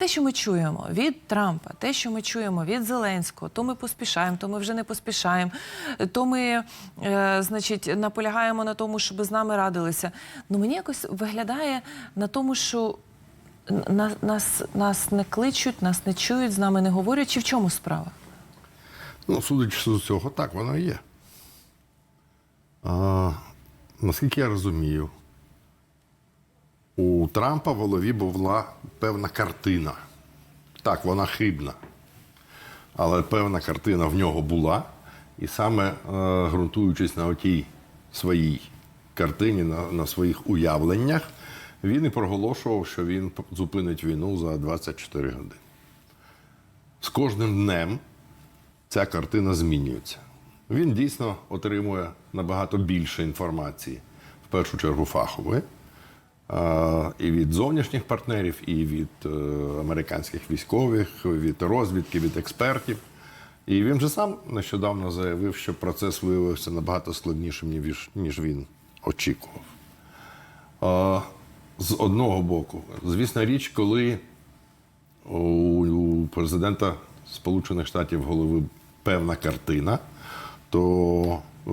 Те, що ми чуємо від Трампа, те, що ми чуємо від Зеленського, то ми поспішаємо, то ми вже не поспішаємо, то ми, е, значить, наполягаємо на тому, щоб з нами радилися. Ну мені якось виглядає на тому, що н- на- нас, нас не кличуть, нас не чують, з нами не говорять. Чи в чому справа? Ну, судячи з цього, так воно і є. А, наскільки я розумію, у Трампа в голові була певна картина. Так, вона хибна. Але певна картина в нього була. І саме е, ґрунтуючись на отій своїй картині, на, на своїх уявленнях, він і проголошував, що він зупинить війну за 24 години. З кожним днем ця картина змінюється. Він дійсно отримує набагато більше інформації, в першу чергу фахової, і від зовнішніх партнерів, і від е, американських військових, від розвідки, від експертів. І він же сам нещодавно заявив, що процес виявився набагато складнішим, ніж, він очікував. З одного боку, звісна річ, коли у, у президента Сполучених Штатів голови певна картина, то е,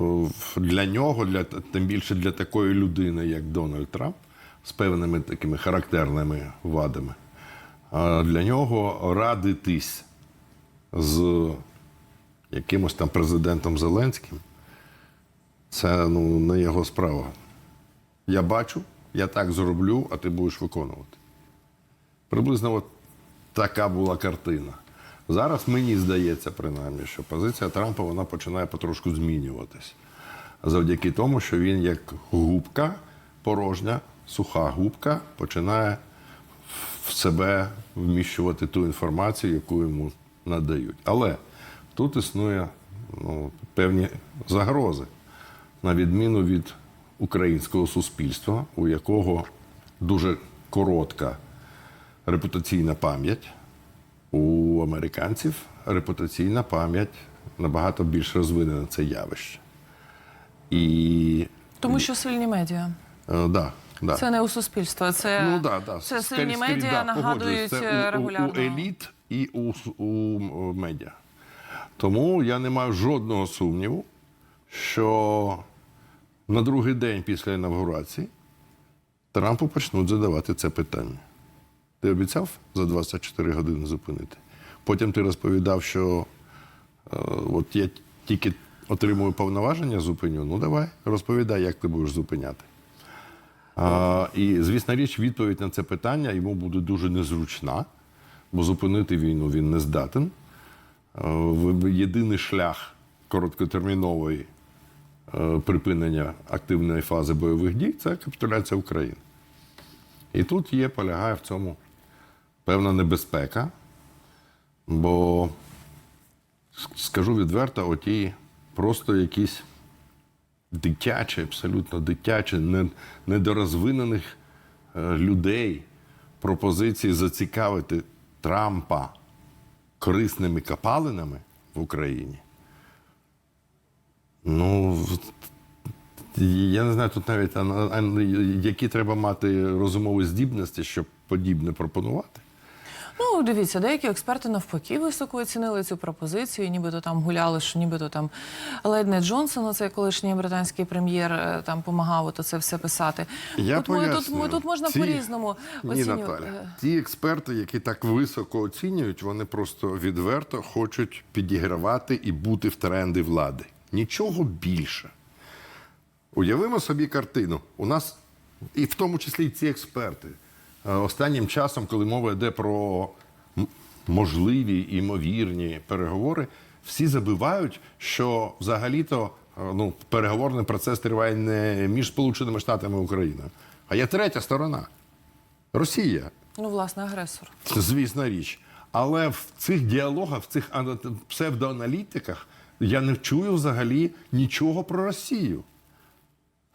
для нього, для, тим більше для такої людини, як Дональд Трамп, з певними такими характерними вадами, а для нього радитись з якимось там президентом Зеленським, це ну, не його справа. Я бачу, я так зроблю, а ти будеш виконувати. Приблизно от така була картина. Зараз мені здається, принаймні, що позиція Трампа вона починає потрошку змінюватись. Завдяки тому, що він як губка порожня, суха губка, починає в себе вміщувати ту інформацію, яку йому надають. Але тут існує ну, певні загрози, на відміну від українського суспільства, у якого дуже коротка репутаційна пам'ять. У американців репутаційна пам'ять набагато більш розвинена це явище. І Тому що сильні медіа. е, да, да. Це не у суспільства, це, ну, да, да. це сильні скорі, медіа да, нагадують Це регулярно. У, у еліт і у, у медіа. Тому я не маю жодного сумніву, що на другий день після інавгурації Трампу почнуть задавати це питання. Ти обіцяв за 24 години зупинити? Потім ти розповідав, що е, от я тільки отримую повноваження, зупиню. Ну давай, розповідай, як ти будеш зупиняти. А, і, звісна річ, відповідь на це питання йому буде дуже незручна, бо зупинити війну він не здатен. Е, Єдиний шлях короткотермінової е, припинення активної фази бойових дій це капітуляція України. І тут є, полягає в цьому певна небезпека, бо скажу відверто, оті просто якісь дитячі, абсолютно дитячі, не- недорозвинених е, людей пропозиції зацікавити Трампа корисними копалинами в Україні. Ну, я не знаю тут навіть які треба мати розумові здібності, щоб подібне пропонувати. Ну, дивіться, деякі експерти навпаки високо оцінили цю пропозицію, нібито там гуляли, що нібито там ледь не Джонсон, це колишній британський прем'єр, е, там помагав ото це все писати. Я тут, ми, тут, ми, тут можна Ці- по-різному Ні, оцінювати. Наталя. Ті експерти, які так високо оцінюють, вони просто відверто хочуть підігравати і бути в тренди влади. Нічого більше. Уявимо собі картину. У нас, і в тому числі і ці експерти, е, останнім часом, коли мова йде про можливі імовірні переговори, всі забувають, що взагалі-то е, ну, переговорний процес триває не між Сполученими Штатами і Україною, а є третя сторона Росія. Ну, власне, агресор. Це звісна річ. Але в цих діалогах, в цих ана- псевдоаналітиках я не чую взагалі нічого про Росію.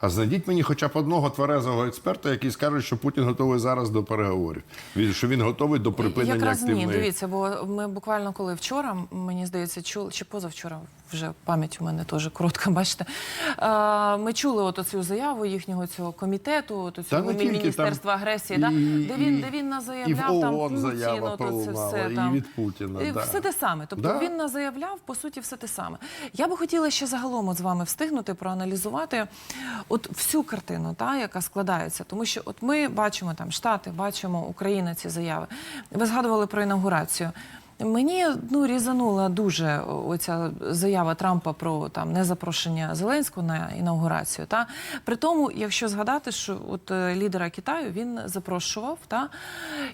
А знайдіть мені хоча б одного тверезого експерта, який скаже, що Путін готовий зараз до переговорів. Що він готовий до припинення Якраз активної. ні, дивіться, бо ми буквально коли вчора, мені здається, чули, чи позавчора, вже пам'ять у мене теж коротка, бачите. Ми чули от цю заяву їхнього цього комітету, от Та цього тільки, Міністерства там агресії, і- да? де він, і- де він і в заявляв там ООН Путін, заява от це все і там. від Путіна, І да. Все те саме. Тобто Да. він нас заявляв, по суті, все те саме. Я би хотіла ще загалом от з вами встигнути проаналізувати от всю картину, та, яка складається. Тому що от ми бачимо там Штати, бачимо Україна ці заяви. Ви згадували про інаугурацію. Мені ну різанула дуже оця заява Трампа про там незапрошення Зеленського на інаугурацію. Та при тому, якщо згадати, що от е, лідера Китаю він запрошував, та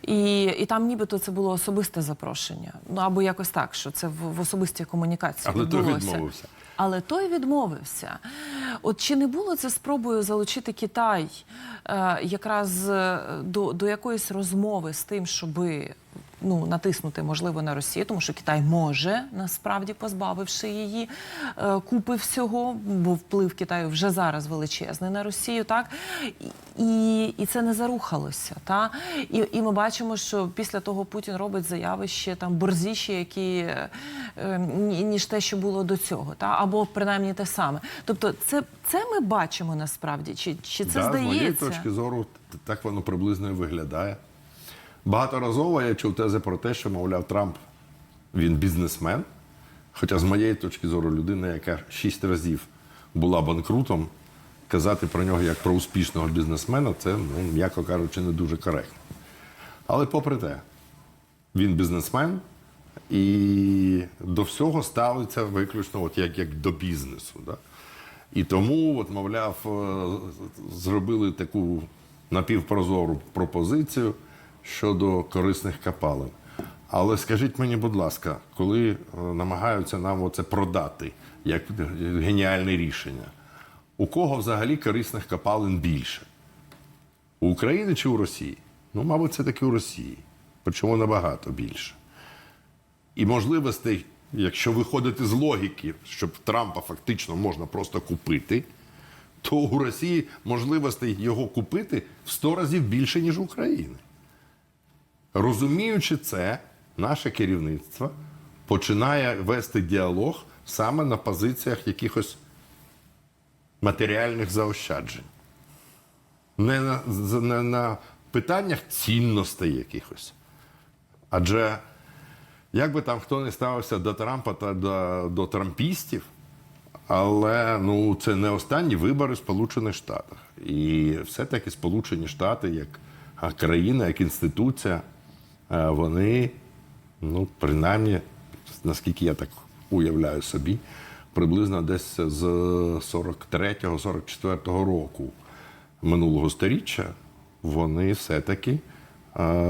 і, і там нібито це було особисте запрошення. Ну або якось так, що це в, в особистій комунікації Але відбулося. відмовився. Але той відмовився. От чи не було це спробою залучити Китай е, якраз е, до, до якоїсь розмови з тим, щоби ну, натиснути можливо на Росію, тому що Китай може насправді позбавивши її е, купи всього, бо вплив Китаю вже зараз величезний на Росію, так і, і це не зарухалося. Та і, і ми бачимо, що після того Путін робить заяви ще там борзіші, які е, ні- ніж те, що було до цього, та або принаймні те саме. Тобто, це, це ми бачимо насправді, чи, чи це Да, З моєї здається? точки зору, так воно приблизно і виглядає. Багаторазово я чув тези про те, що, мовляв, Трамп він бізнесмен. Хоча, з моєї точки зору, людина, яка шість разів була банкрутом, казати про нього як про успішного бізнесмена, це, ну, м'яко кажучи, не дуже коректно. Але попри те, він бізнесмен і до всього ставиться виключно от як, як до бізнесу. Да? І тому, от, мовляв, е, зробили таку напівпрозору пропозицію щодо корисних капалин. Але скажіть мені, будь ласка, коли е, намагаються нам оце продати як геніальне рішення, у кого взагалі корисних капалин більше? У України чи у Росії? Ну, мабуть, це таки у Росії. Причому набагато більше. І можливостей, якщо виходити з логіки, щоб Трампа фактично можна просто купити, то у Росії можливостей його купити в 100 разів більше, ніж України. Розуміючи це, наше керівництво починає вести діалог саме на позиціях якихось матеріальних заощаджень. Не на, не на питаннях цінностей якихось. Адже як би там хто не ставився до Трампа та до, до трампістів, але ну, це не останні вибори в Сполучених Штатах. І все-таки Сполучені Штати, як країна, як інституція, вони, ну, принаймні, наскільки я так уявляю собі, приблизно десь з 43-44 року минулого сторіччя вони все-таки е,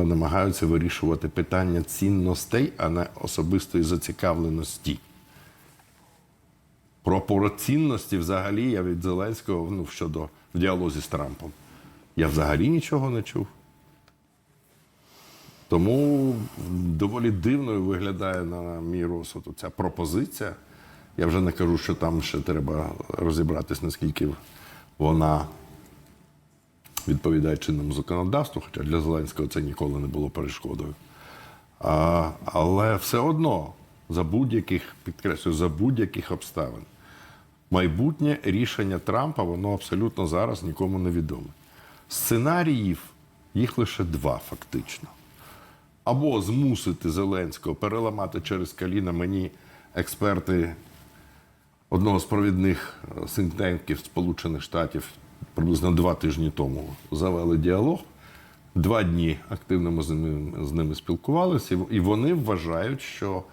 намагаються вирішувати питання цінностей, а не особистої зацікавленості. Про цінності взагалі я від Зеленського ну, щодо в діалозі з Трампом. Я взагалі нічого не чув. Тому доволі дивною виглядає на мій розсуд ця пропозиція. Я вже не кажу, що там ще треба розібратись, наскільки вона відповідає чинному законодавству, хоча для Зеленського це ніколи не було перешкодою. А, але все одно за будь-яких, підкреслюю, за будь-яких обставин. Майбутнє рішення Трампа, воно абсолютно зараз нікому не відоме. Сценаріїв їх лише два, фактично. Або змусити Зеленського переламати через коліна мені експерти одного з провідних е, синтенків Сполучених Штатів приблизно два тижні тому завели діалог. Два дні активно ми з ними, з ними спілкувалися, і- вони вважають, що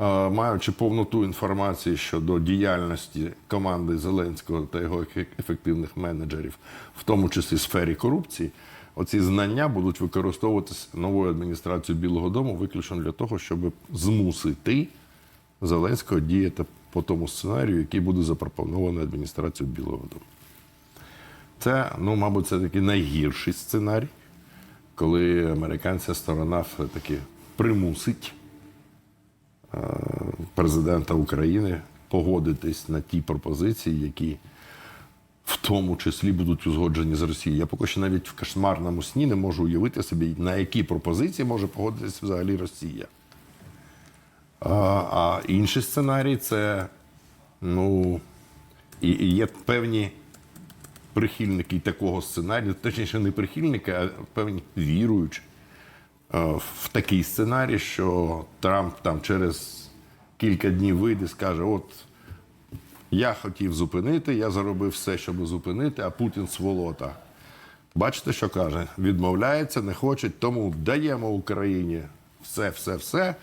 е, маючи повноту інформації щодо діяльності команди Зеленського та його ефективних менеджерів, в тому числі в сфері корупції, оці знання будуть використовуватися новою адміністрацією Білого Дому виключно для того, щоб змусити Зеленського діяти по тому сценарію, який буде запропонований адміністрацією Білого Дому. Це, ну, мабуть, це такий найгірший сценарій, коли американська сторона все-таки примусить е, президента України погодитись на ті пропозиції, які в тому числі будуть узгоджені з Росією. Я поки що навіть в кошмарному сні не можу уявити собі, на які пропозиції може погодитися взагалі Росія. А, а інший сценарій це, ну, і, і є певні прихильники такого сценарію, точніше, не прихильники, а певні віруючі е, в такий сценарій, що Трамп там через кілька днів вийде і скаже: от я хотів зупинити, я заробив все, щоб зупинити, а Путін сволота. Бачите, що каже? Відмовляється, не хоче, тому даємо Україні все, все, все,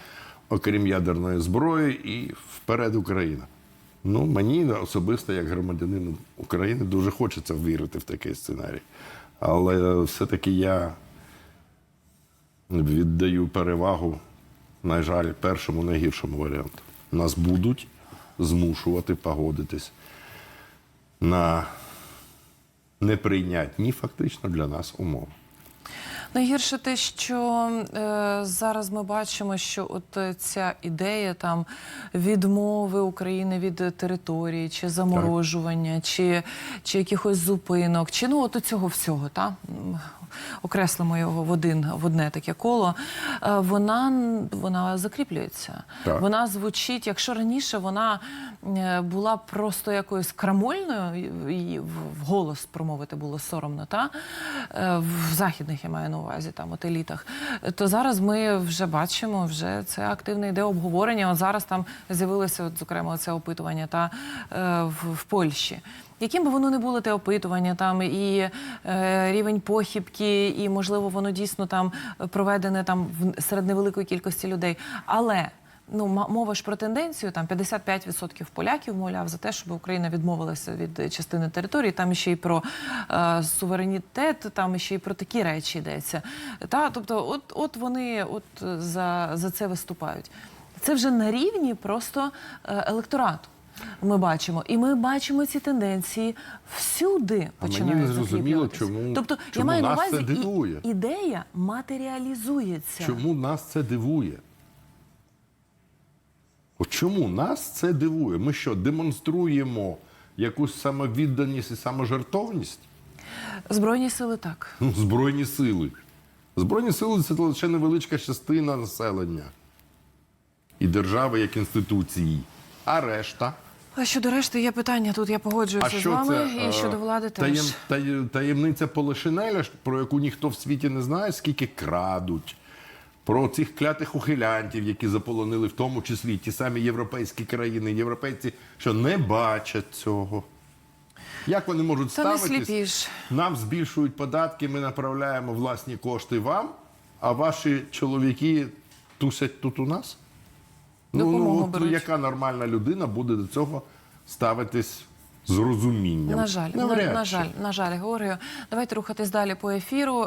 окрім ядерної зброї, і вперед Україна. Ну, мені особисто, як громадянину України, дуже хочеться вірити в такий сценарій. Але все-таки я віддаю перевагу, на жаль, першому найгіршому варіанту. Нас будуть змушувати погодитись на неприйнятні фактично для нас умови. Найгірше те, що е, зараз ми бачимо, що от е, ця ідея там відмови України від території, чи заморожування, чи, чи якихось зупинок, чи ну от цього всього, та окреслимо його в один в одне таке коло. е, Вона вона закріплюється. Так. Вона звучить, якщо раніше вона е, була просто якоюсь крамольною, і в- в голос промовити було соромно, та Е, в західних я маю на увазі, там от елітах, то зараз ми вже бачимо, вже це активне йде обговорення. От зараз там з'явилося, от, зокрема, це опитування та е, в, в Польщі. Яким би воно не було те опитування, там і е, рівень похибки, і можливо воно дійсно там проведене там в серед невеликої кількості людей, але Ну, мова ж про тенденцію. Там 55% поляків мовляв за те, щоб Україна відмовилася від частини території. Там ще й про е, суверенітет, там ще й про такі речі йдеться. Та, тобто, от, от вони от е, за, за це виступають. Це вже на рівні просто е, електорату. Ми бачимо, і ми бачимо ці тенденції всюди. Мені починають не зрозуміло, чому- тобто, я чому маю на увазі це дивує. і, ідея матеріалізується. Чому нас це дивує? От чому нас це дивує? Ми що, демонструємо якусь самовідданість і саможертовність? Збройні сили так. Ну, Збройні сили. Збройні сили це лише невеличка частина населення і держави як інституції. А решта. А щодо решти є питання. Тут я погоджуюся з вами, це? і е, щодо влади теж. таєм, таєм- таємниця Полишинеля, про яку ніхто в світі не знає, скільки крадуть. Про цих клятих ухилянтів, які заполонили в тому числі ті самі європейські країни, європейці, що не бачать цього. Як вони можуть Та ставитись? Нам збільшують податки, ми направляємо власні кошти вам, а ваші чоловіки тусять тут у нас? Допомогу ну, от яка нормальна людина буде до цього ставитись з розумінням? На жаль, на, на жаль, на жаль, Георгію. Давайте рухатись далі по ефіру.